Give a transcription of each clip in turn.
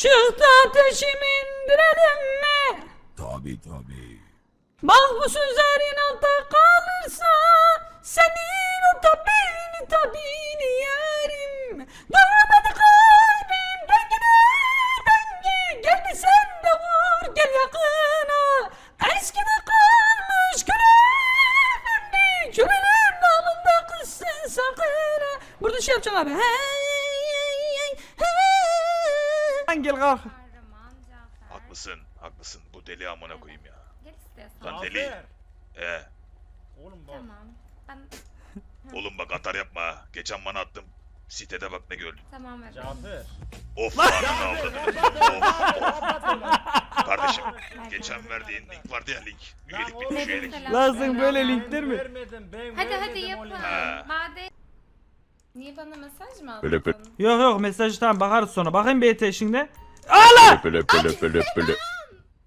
Çıktı ateşimi indirelim mi? Tabi tabi. Bak bu sözlerin altta kalırsa senin o tabini tabini yerim. Durmadı kalbim dengine dengi. Gel bir sen de vur gel yakına. Eskide kalmış görevimdi. Kölenin namında kızsın sakın. Burada şey yapacaksın abi. Hey. Lan Gel kalk. Haklısın, haklısın. Bu deli amına koyayım ya. Gel istiyorsan. Lan deli. Ee, Oğlum bak. Tamam. Ben oğlum bak atar yapma. ha. Geçen bana attım. Sitede bak ne gördüm. tamam evet. Cafer. Of ananı avradım. Of of. Kardeşim geçen verdiğin link vardı ya link. Üyelik bitmiş üyelik. Lan sen böyle linkler mi? Vermedim ben Hadi vermedim hadi yapın. Ha. Niye bana mesaj mı Böyle attın? Yok yok mesajı tamam bakarız sonra. Bakayım BT şimdi. Allah! Böyle böyle böyle böyle.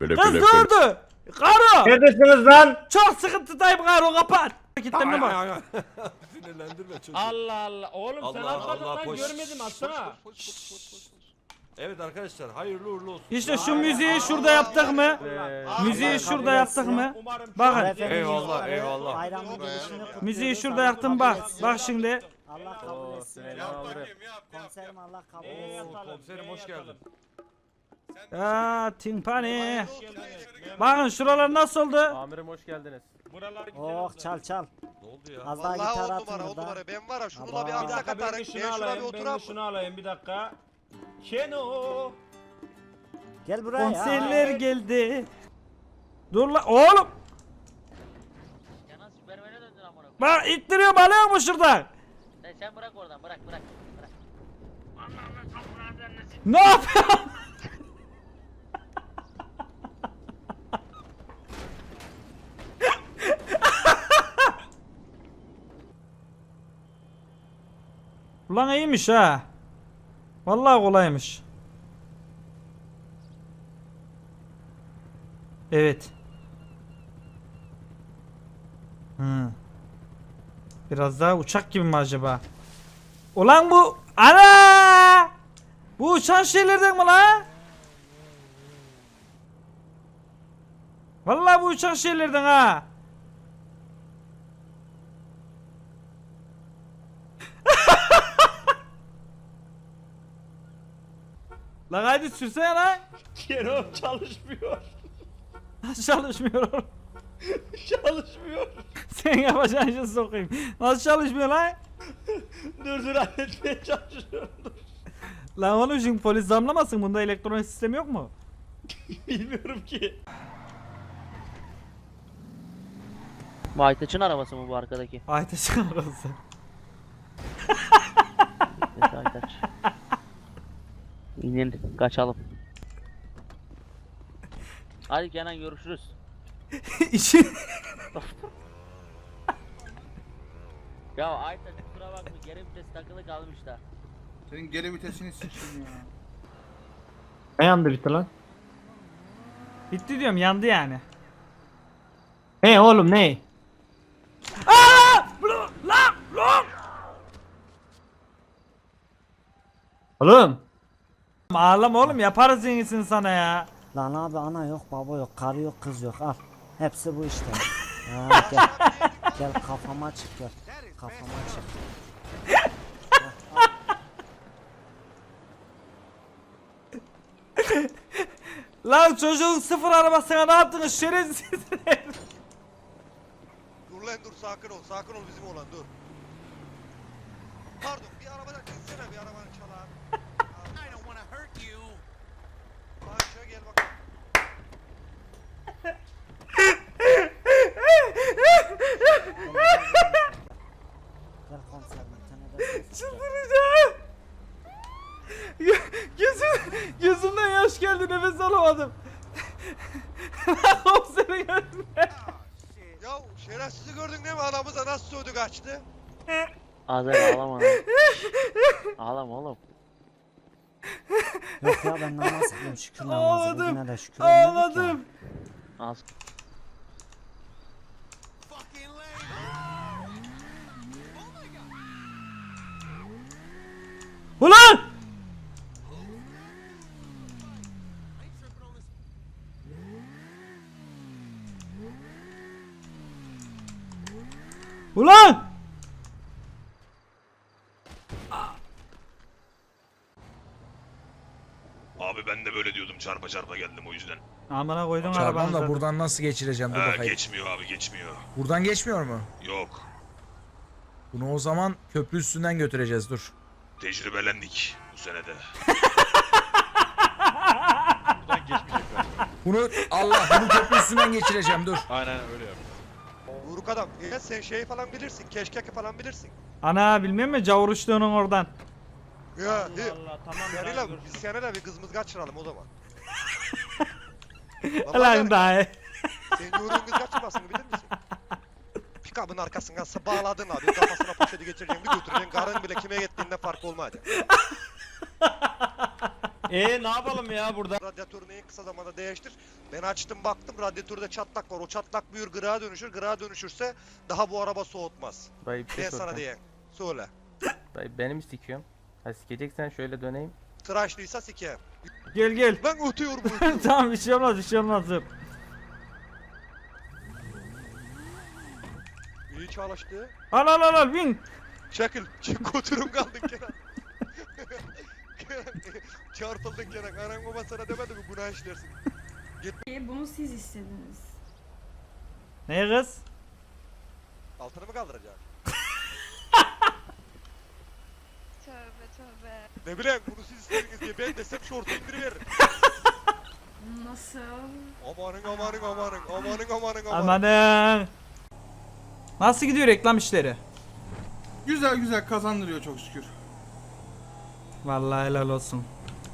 Böyle Kız böyle böyle. durdu. Karo! Neredesiniz lan? Çok sıkıntıdayım Karo kapat. Hareketlerine bak. Sinirlendirme çocuğu. Allah Allah. Oğlum sen Allah atmadın Allah, lan koş. görmedim atsana. Evet arkadaşlar hayırlı uğurlu olsun. İşte şu müziği şurada yaptık mı? Müziği şurada yaptık mı? Bakın. Eyvallah eyvallah. Müziği şurada yaptım bak. Bak şimdi. Allah kabul etsin. Komiserim Allah kabul etsin. Komiserim hoş geldin. Aa timpani. Bakın şuralar nasıl oldu? Amirim hoş geldiniz. Buralar güzel Oh oldu. çal çal. Ne oldu ya? Az daha Vallahi gitar on atın numara on burada. numara. Ben var ya şununla Aba. bir aksak dakika ben atarım. şunu Ben şuna bir alayım. Ben oturam şunu alayım bir dakika. Keno. Gel buraya. Konserler geldi. Dur la oğlum. Canan Süpermen'e döndün amına koyayım. Bak ittiriyorum alıyor mu şuradan? Sen, bırak oradan bırak bırak. bırak. Ne yapıyorsun? Ulan iyiymiş ha. Vallahi kolaymış. Evet. Hı. Biraz daha uçak gibi mi acaba? Ulan bu ana! Bu uçan şeylerden mi la? Vallahi bu uçan şeylerden ha. lan hadi sürsene lan. Keno çalışmıyor. Nasıl çalışmıyor oğlum? çalışmıyor. Sen yapacağın işi sokayım. Nasıl çalışmıyor lan? Dur dur halletmeye çalışıyorum. Dur. Lan oğlum şimdi polis zamlamasın bunda elektronik sistem yok mu? Bilmiyorum ki. Bu Aytaç'ın arabası mı bu arkadaki? Aytaş'ın arası. Neyse Aytaç. İnin kaçalım. Hadi Kenan görüşürüz. İşin... Ya Aytaç geri vites takılı kalmış da. Senin geri vitesini sikeyim ya. Ne yandı bitti lan? Bitti diyorum yandı yani. Ne oğlum ne? Aa! Lan! Lan! Lan! Oğlum. Ağlama oğlum yaparız yenisini sana ya. Lan abi ana yok baba yok karı yok kız yok al. Hepsi bu işte. Ha, gel. gel kafama çık gel. Kafama çık. Lan çocuğun sıfır arabasına ne yaptınız şerefsizler? Dur lan dur sakin ol. Sakin ol bizim olan dur. Pardon bir arabadan gitsene bir arabanı çalar. I don't wanna hurt you. Ayşe gel bak. Gel komiserim. bir tane de ses gel. Çıldıracağım. Gözüm, gözümden yaş nefes alamadım. Komiserin önünde. Ya şerefsizi gördün değil mi? Adamıza nasıl sövdü kaçtı? Azer ağlama lan. ağlama oğlum. Yok ya ben namaz kılıyorum şükür namazı. Ağladım. Bugüne de şükür olmadık ya. Ağladım. Az. Ulan! Ulan! Abi ben de böyle diyordum çarpa çarpa geldim o yüzden. Amına koydum arabanı. da buradan nasıl geçireceğim dur Ha, bakayım. geçmiyor abi geçmiyor. Buradan geçmiyor mu? Yok. Bunu o zaman köprü üstünden götüreceğiz dur. Tecrübelendik bu senede. Bunu Allah bunu köprü üstünden geçireceğim dur. Vuruk adam. Ya sen şeyi falan bilirsin. Keşkeki falan bilirsin. Ana bilmiyor musun Cavuruşluğunun oradan. Ya Allah he. Allah tamam Seninle biz seninle bir kızımız kaçıralım o zaman. Lan Vallahi daha Sen yoruğun kız kaçırmasını bilir misin? Pikabın arkasına bağladın abi. Kafasına poşeti geçireceksin bir götüreceksin. Karın bile kime gittiğinde fark olmayacak. Ee ne yapalım ya burada? Radyatörünü en kısa zamanda değiştir. Ben açtım baktım radyatörde çatlak var. O çatlak büyür gırağa dönüşür. Gırağa dönüşürse daha bu araba soğutmaz. Dayı bir Ben sana diyen. Söyle. Dayı beni mi sikiyorsun? Ha sikeceksen şöyle döneyim. Tıraşlıysa sikeyim. Gel gel. Lan ötüyorum ötüyorum. tamam bir şey olmaz bir şey olmaz. İyi çalıştı. Al al al al bin. Çakıl. Çık oturum kaldın Kenan. Çarpıldın Kenan. Anan baba sana demedi mi günah işlersin. Bunu siz istediniz. Ne kız? Altını mı kaldıracaksın? Tövbe tövbe. Ne bileyim bunu siz istediniz diye ben desem şortu indiriveririm. Nasıl? Amanın amanın amanın amanın amanın amanın. Amanın. Nasıl gidiyor reklam işleri? Güzel güzel kazandırıyor çok şükür. Vallahi helal olsun.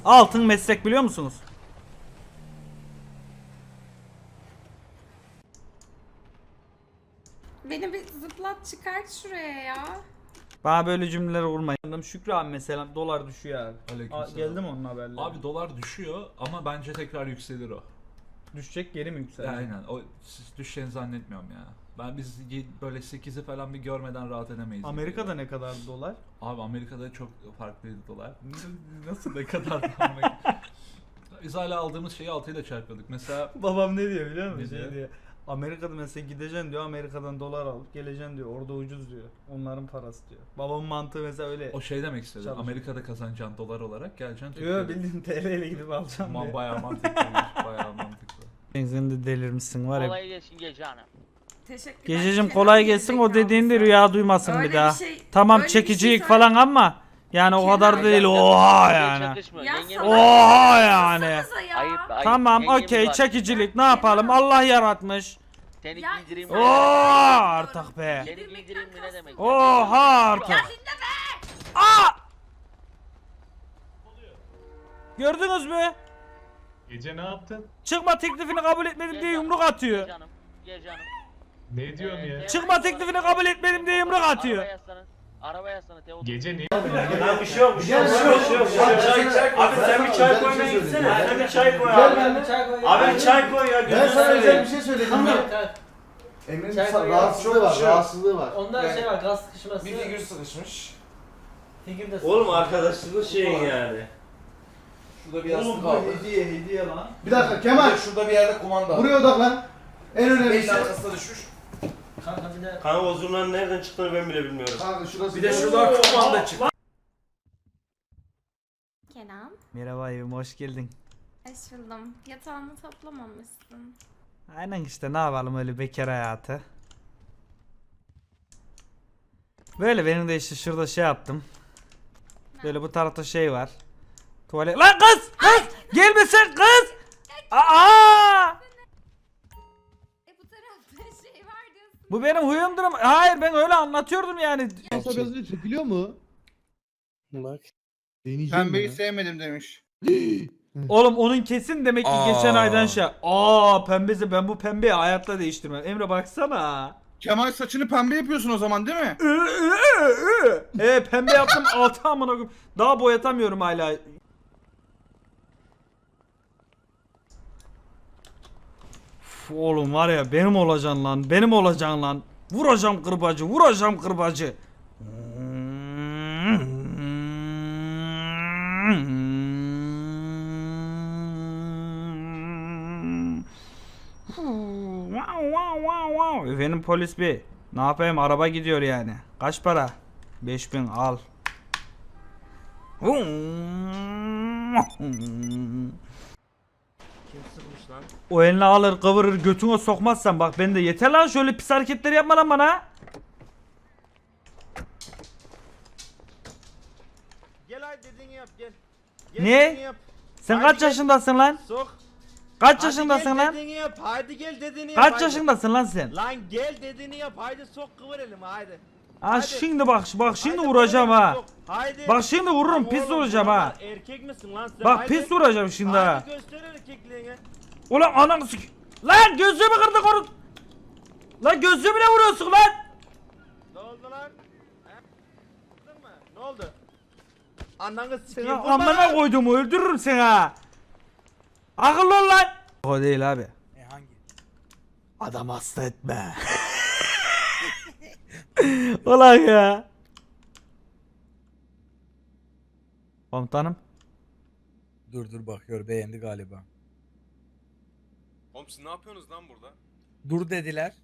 Altın meslek biliyor musunuz? Beni bir zıplat çıkart şuraya ya. Bana böyle cümleler kurmayın. Şükrü abi mesela dolar düşüyor abi. Aa, Aleykümselam. geldi mi onun haberleri? Abi dolar düşüyor ama bence tekrar yükselir o. düşecek geri mi yükselecek? Aynen. O düşeceğini zannetmiyorum ya. Ben biz böyle 8'i falan bir görmeden rahat edemeyiz. Amerika'da ne kadar dolar? Abi Amerika'da çok farklıydı dolar. Nasıl ne kadar Biz hala aldığımız şeyi 6 ile çarpıyorduk. Mesela Babam ne diyor biliyor musun? Ne Şey diyor? Amerika'da mesela gideceksin diyor Amerika'dan dolar alıp geleceksin diyor orada ucuz diyor. Onların parası diyor. Babamın mantığı mesela öyle. o şey demek istedi. Çalışıyor. Amerika'da kazanacağın dolar olarak geleceksin Türkiye'de. bildiğin TL ile gidip alacaksın Aman diyor. bayağı mantıklıymış. bayağı mantıklı. Sen de delirmişsin var ya. Kolay gelsin gece hanım. Teşekkürler. Gececiğim Kenan kolay gelsin o dediğin de rüya duymasın Öyle bir bir daha. şey- tamam öyle bir şey çekicilik söyle- falan ama yani o Kenan, kadar da değil Yengem- oha yengem yani. çakışmıyor, Ya yengem- salak Oha ya, yani. yapsanıza ya. Ayıp, ayıp. Tamam Yengemiz okey var. çekicilik ne yapalım Allah yaratmış. Seni Ya, giydireyim sen- mi? Oha artık be. Seni giydireyim mi ne demek? Oha artık. Aa! Gördünüz mü? Gece ne yaptın? Çıkma teklifini kabul etmedim diye yumruk atıyor. Hanım. Gece hanım. Ne diyorsun ya? Çıkma teklifini kabul etmedim diye yumruk atıyor. Yaslanın. Araba yaslanın. Teodur. Gece ne? Lan bir şey yok bir şey yok. Bir şey yok, bir şey yok. Çay çay. Abi sen bir çay koymaya gitsene. Sen bir çay koy abi. Abi bir çay koy ya. Ben sana özel bir şey söyledim ya. Emre'nin rahatsızlığı var, rahatsızlığı var. Ondan şey var gaz sıkışması. Bir figür sıkışmış. Figür de Oğlum arkadaşlığı şeyin yani. Şurada bir yastık kaldı. hediye hediye lan. Bir dakika Kemal. Şurada bir yerde kumanda. Buraya odaklan. En önemlisi. arkasında düşmüş. Kanka bir de. Kanka o zurnanın nereden çıktığını ben bile bilmiyorum. Kanka şurası. Bir de şuradan kumanda çıktı. Kenan. Merhaba evim hoş geldin. Hoş buldum. Yatağını toplamamışsın. Aynen işte ne yapalım öyle bekar hayatı. Böyle benim de işte şurada şey yaptım. Böyle bu tarafta şey var. Tuvalet. Lan kız! Kız! Gelme sen kız! Aa! Bu benim huyumdur ama hayır ben öyle anlatıyordum yani. çekiliyor mu? Bak. Pembeyi sevmedim demiş. Oğlum onun kesin demek ki Aa. geçen aydan şey. Aa pembesi ben bu pembeyi hayatta değiştirmem. Emre baksana. Kemal saçını pembe yapıyorsun o zaman değil mi? e pembe yaptım altı amına koyayım. Daha boyatamıyorum hala. Oğlum var ya benim olacaksın lan. Benim olacaksın lan. Vuracağım kırbacı, vuracağım kırbacı. Efendim polis bey. Ne yapayım araba gidiyor yani. Kaç para? 5000 al. Kim sıkmış lan? O elini alır kıvırır götüne sokmazsan bak ben de yeter lan şöyle pis hareketleri yapma lan bana. Gel hadi dediğini yap gel. Ne? Sen kaç yaşındasın lan? Sok. Kaç yaşındasın lan? dediğini yap. Haydi gel dediğini yap. Kaç haydi. yaşındasın lan sen? Lan gel dediğini yap. Haydi sok kıvır elimi haydi. Ha Hadi. şimdi bak bak şimdi Haydi vuracağım kıvır elimi, ha. sok. Haydi. Bak şimdi vururum pis Oğlum, vuracağım ha. Erkek misin lan sen? Bak Haydi. pis vuracağım şimdi ha. Haydi göster erkekliğini. Ulan ananı sik. Lan gözlüğümü kırdı korun. Lan gözlüğümü ne vuruyorsun lan? Ne oldu lan? He? Kırdın mı? Ne oldu? Ananı Seni sikeyim. vurma amına lan. koydum öldürürüm seni ha. Akıllı ol lan. O değil abi. E hangi? Adam hasta etme. Ulan ya. Komutanım. Dur dur bakıyor beğendi galiba. Oğlum siz ne yapıyorsunuz lan burada? Dur dediler.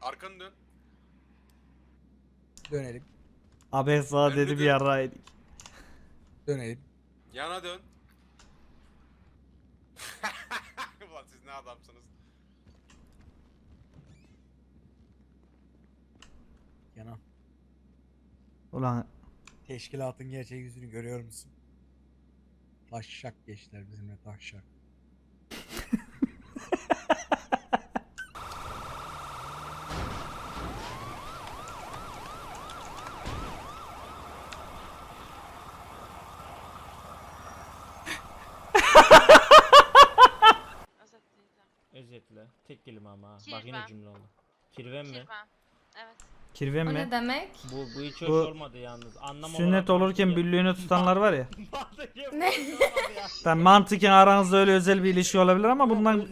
Arkanı dön. Dönelim. Abi sana Önünü dedim dön. yarraydı. Dönelim. Yana dön. Ulan siz ne adamsınız? Yana. Ulan Teşkilatın gerçek yüzünü görüyor musun? Taşşak geçtiler bizimle taşşak. Özetle. Tek kelime ama ha. Bak yine Kirven. cümle oldu. Kirven mi? Evet. kirven O mi? ne demek? Bu, bu hiç hoş Bu- olmadı yalnız. Anlam Sünnet olarak olurken büllüğünü tutanlar var ya. Mantıken Ne? Tabi mantıken aranızda öyle özel bir ilişki olabilir ama bundan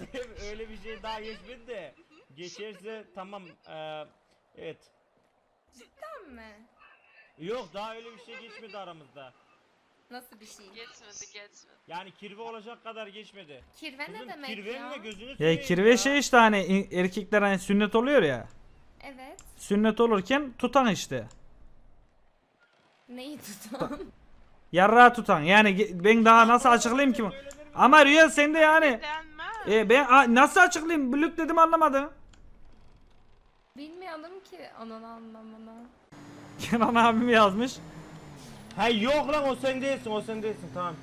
Öyle bir şey daha geçmedi de. Geçerse tamam. eee, evet. Cidden mi? Yok daha öyle bir şey geçmedi aramızda. Nasıl bir şey? Geçmedi geçmedi. Yani kirve olacak kadar geçmedi. Kirve ne Kızım demek kirven ya? ne gözünü ya seveyim kirve şey işte hani in- erkekler hani sünnet oluyor ya. Evet. Sünnet olurken tutan işte. Neyi tutan? Yarrağı tutan. Yani ge- ben daha nasıl açıklayayım ki? Ama Rüya sen de yani. Denmez. E ben a- nasıl açıklayayım? Büllük dedim anlamadın. Bilmiyorum ki onun anlamını. Kenan abim yazmış. Ha yok lan o sen değilsin o sen değilsin tamam.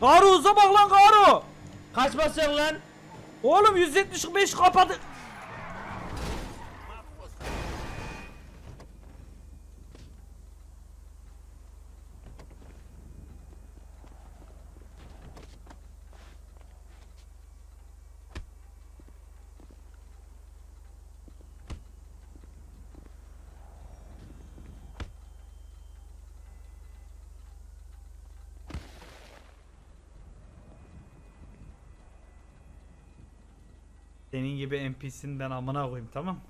Karu uza bak lan Karu. Kaç basıyorsun lan? Oğlum 175 kapadı. Senin gibi NPC'nin ben amına koyayım tamam